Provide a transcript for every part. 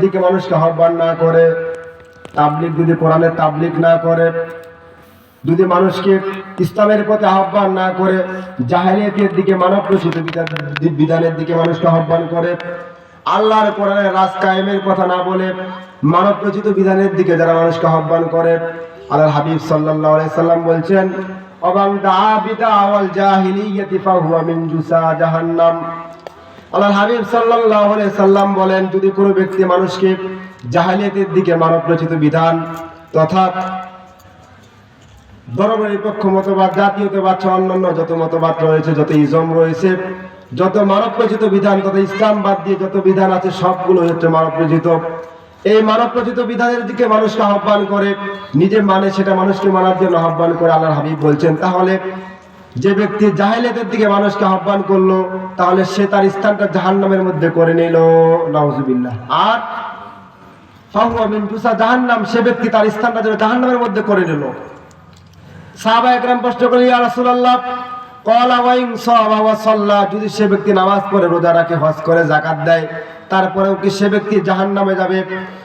দিকে মানুষকে আহ্বান না করে তাবলিক যদি কোরআনের তাবলিক না করে, যদি মানুষকে ইসলামের পথে আহ্বান না করে, জাহেলিয়াতের দিকে মানব বিধান- বিধানের দিকে মানুষকে আহ্বান করে, আল্লাহর কোরআনের রাজ কায়েমের কথা না বলে মানব প্রচিত বিধানের দিকে যারা মানুষকে আহ্বান করে আল্লাহ হাবিব সাল্লাল্লাহু সাল্লাম বলছেন অবাং দা বিদা আওয়াল জাহিলিয়াতি ফাহুয়া মিন জুসা জাহান্নাম। আল্লাহ হাবিব আলাইহি সাল্লাম বলেন, যদি কোনো ব্যক্তি মানুষকে জাহালিয়াতের দিকে মানব রচিত বিধান তথা ধর্মনিরপেক্ষ মতবাদ, জাতীয়তাবাদ সহ অন্যান্য যত মতবাদ রয়েছে, যত ইজম রয়েছে, যত মানব রচিত বিধান, তত ইসলাম বাদ দিয়ে যত বিধান আছে, সবগুলো হচ্ছে মানব রচিত। এই মানব রচিত বিধানের দিকে মানুষকে আহ্বান করে, নিজে মানে সেটা মানুষকে মানার জন্য আহ্বান করে আল্লাহ হাবিব বলছেন। তাহলে যে ব্যক্তি জাহেলিয়াতের দিকে মানুষকে আহ্বান করল, তাহলে সে তার স্থানটা জাহান্নামের মধ্যে করে নিল। নাউজুবিল্লাহ। আর জাহান্নাম, সে ব্যক্তি তার স্থানটা যেন জাহান্নামের মধ্যে করে নিল। সাহাবা একরাম প্রশ্ন করি ইয়া রাসূলুল্লাহ যদি সে ব্যক্তি নামাজ পড়ে, রোজা রাখে, হজ করে, যাকাত দেয়, তারপরেও কি সে ব্যক্তি জাহান্নামে যাবে?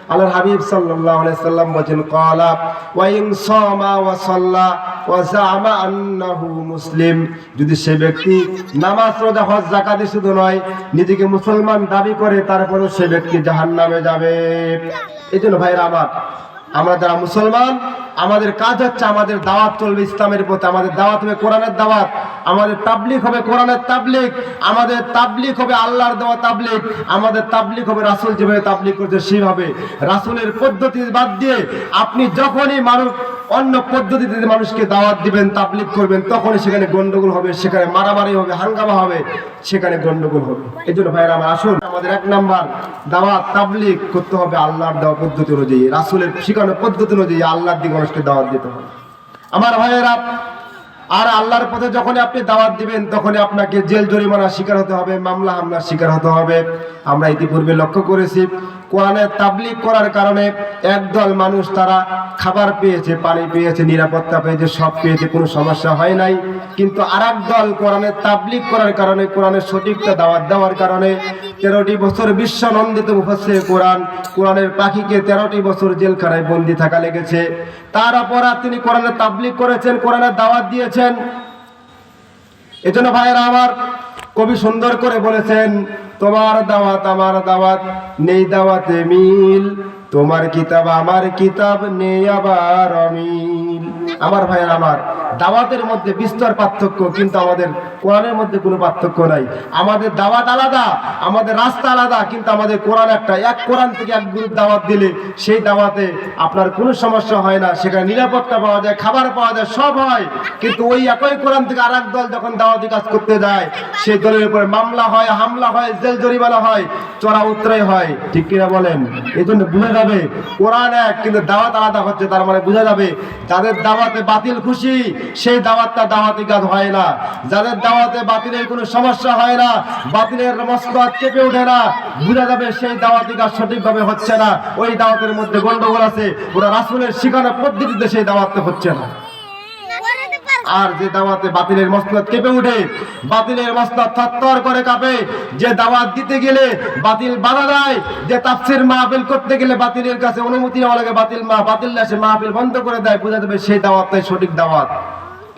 আল্লাহর হাবিব সাল্লাল্লাহু আলাইহি সাল্লাম বলেন ক্বালা ওয়া ইন সামা ওয়া সাল্লা ওয়া জামা আন্নাহু মুসলিম। যদি সে ব্যক্তি নামাজ রোজা, হজ, যাকাত শুধু নয়, নিজেকে মুসলমান দাবি করে, তারপরেও সে ব্যক্তি জাহান্নামে যাবে। এজন্য ভাইরা আমার আমরা যারা মুসলমান, আমাদের কাজ হচ্ছে আমাদের দাওয়াত চলবে ইসলামের প্রতি আমাদের দাওয়াত হবে কোরআনের দাওয়াত। আমাদের তাবলিক হবে কোরআনের তাবলিক আমাদের তাবলিক হবে আল্লাহর দেওয়া তাবলিক আমাদের তাবলিক হবে রাসুল যেভাবে তাবলিক করছে সেভাবে রাসুলের পদ্ধতি বাদ দিয়ে আপনি যখনই মানুষ অন্য পদ্ধতিতে মানুষকে দাওয়াত দিবেন তাবলিক করবেন, তখনই সেখানে গন্ডগোল হবে, সেখানে মারামারি হবে, হাঙ্গামা হবে, সেখানে গন্ডগোল হবে। এই জন্য ভাইয়ের, আমার আসুন, আমাদের এক নাম্বার দাওয়াত তাবলিক করতে হবে আল্লাহর দেওয়া পদ্ধতি অনুযায়ী, রাসূলের শিখানো পদ্ধতি অনুযায়ী আল্লাহর দিকে মানুষকে দাওয়াত দিতে হবে। আমার ভাইয়েরা, আর আল্লাহর পথে যখনই আপনি দাওয়াত দিবেন, তখনই আপনাকে জেল জরিমানার শিকার হতে হবে, মামলা হামলার শিকার হতে হবে। আমরা ইতিপূর্বে লক্ষ্য করেছি কোরআনের তাবলিগ করার কারণে একদল মানুষ তারা খাবার পেয়েছে, পানি পেয়েছে, নিরাপত্তা পেয়েছে, সব পেয়েছে, কোনো সমস্যা হয় নাই। কিন্তু আর দল কোরআনের তাবলিগ করার কারণে, কোরআনের সঠিকটা দাওয়াত দেওয়ার কারণে তেরোটি বছর বিশ্ব নন্দিত মুফাসসির কোরআন, কোরআনের পাখিকে তেরোটি বছর জেলখানায় বন্দি থাকা লেগেছে। তার অপরাধ তিনি কোরআনের তাবলিগ করেছেন কোরআনের দাওয়াত দিয়েছেন। এজন্য ভাইয়েরা আমার কবি সুন্দর করে বলেছেন তোমার দাওয়াত আমার দাওয়াত নেই দাওয়াতে মিল। তোমার কিতাব, আমার কিতাব নেই আবার অমিল। আমার ভাইয়ের আমার দাওয়াতের মধ্যে বিস্তর পার্থক্য, কিন্তু আমাদের কোরআনের মধ্যে কোনো পার্থক্য নাই। আমাদের দাওয়াত আলাদা, আমাদের রাস্তা আলাদা, কিন্তু আমাদের কোরআন একটা, এক কোরআন থেকে এক গ্রুপ দাওয়াত দিলে সেই দাওয়াতে আপনার কোনো সমস্যা হয় না। সেখানে নিরাপত্তা পাওয়া যায়, খাবার পাওয়া যায়, সব হয়। কিন্তু ওই একই কোরআন থেকে আর দল যখন দাওয়াতি কাজ করতে যায় সেই দলের উপরে মামলা হয়, হামলা হয়, জেল জরিমানা হয় চড়া উত্তরাই হয়। ঠিক কিনা বলেন? এই জন্য যাবে। কোরআন এক, কিন্তু দাওয়াত আলাদা হচ্ছে, তার মানে বোঝা যাবে যাদের দাওয়াতে বাতিল খুশি, সেই দাওয়াতটা দাওয়াতি কাজ হয় না। যাদের দাওয়াতে বাতিলের কোনো সমস্যা হয় না, বাতিলের মস্তাদ কেঁপে ওঠে না, বোঝা যাবে সেই দাওয়াতি কাজ সঠিকভাবে হচ্ছে না। ওই দাওয়াতের মধ্যে গন্ডগোল আছে, ওরা রাসুলের শিখানো পদ্ধতিতে সেই দাওয়াতটা হচ্ছে না। আর যে দাওয়াতে বাতিলের মসনদ কেঁপে উঠে, বাতিলের মসনদ থরথর করে কাঁপে। যে দাওয়াত দিতে গেলে বাতিল বাধা দেয়, যে তাফসির মাহফিল করতে গেলে বাতিলের কাছে অনুমতি নেওয়া লাগে, বাতিল মা বাতিল আসে মাহফিল বন্ধ করে দেয় বোঝা যাবে সেই দাওয়াতটাই সঠিক দাওয়াত।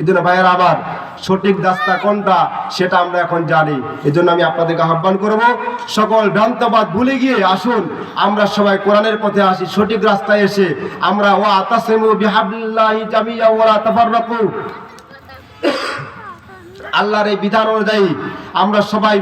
এই জন্য ভাইয়ের আবার সঠিক রাস্তা কোনটা সেটা আমরা এখন জানি। এই জন্য আমি আপনাদেরকে আহ্বান করব, সকল ভ্রান্তবাদ ভুলে গিয়ে আসুন, আমরা সবাই কোরআনের পথে আসি, সঠিক রাস্তায় এসে আমরা ওয়া তাসিমু বিহাবলিল্লাহি জামিয়া ওয়া তাফাররাকু। আল্লাহর এই বিধান অনুযায়ী আমরা সবাই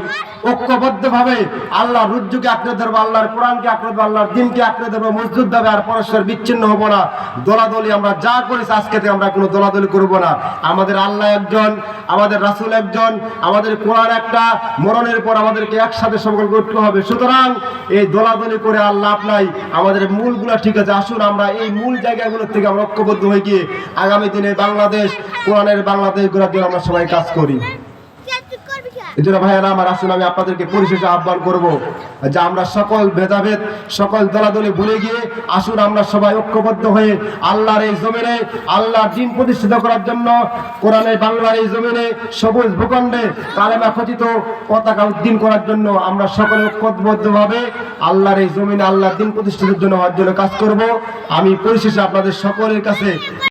ঐক্যবদ্ধভাবে আল্লাহ রুজ্জুকে আঁকড়ে ধরবো, আল্লাহর কোরআনকে আঁকড়ে ধরবো, আল্লাহর দিনকে আঁকড়ে ধরবো, মসজিদ দেবে আর পরস্পর বিচ্ছিন্ন হব না। দোলাদলি আমরা যা করেছি আজকে থেকে আমরা কোনো দোলাদলি করব না। আমাদের আল্লাহ একজন, আমাদের রাসূল একজন, আমাদের কোরআন একটা, মরণের পর আমাদেরকে একসাথে সকল করতে হবে। সুতরাং এই দোলাদলি করে আল্লাহ আপনাই আমাদের মূলগুলো ঠিক আছে, আসুন আমরা এই মূল জায়গাগুলোর থেকে আমরা ঐক্যবদ্ধ হয়ে গিয়ে আগামী দিনে বাংলাদেশ, কোরআনের বাংলাদেশ গড়ার জন্য আমরা সবাই কাজ করি। এই জন্য ভাইয়েরা, আমার আসুন আমি আপনাদেরকে পরিশেষে আহ্বান করব যে আমরা সকল ভেদাভেদ, সকল দলাদলি ভুলে গিয়ে আসুন আমরা সবাই ঐক্যবদ্ধ হয়ে আল্লাহর এই জমিনে, আল্লাহর দিন প্রতিষ্ঠিত করার জন্য কোরআনের বাংলার এই জমিনে সবুজ ভূখণ্ডে কালেমা খচিত পতাকা উদ্দিন করার জন্য আমরা সকলে ঐক্যবদ্ধভাবে আল্লাহর এই জমিনে, আল্লাহর দিন প্রতিষ্ঠিতের জন্য হওয়ার জন্য কাজ করব। আমি পরিশেষে আপনাদের সকলের কাছে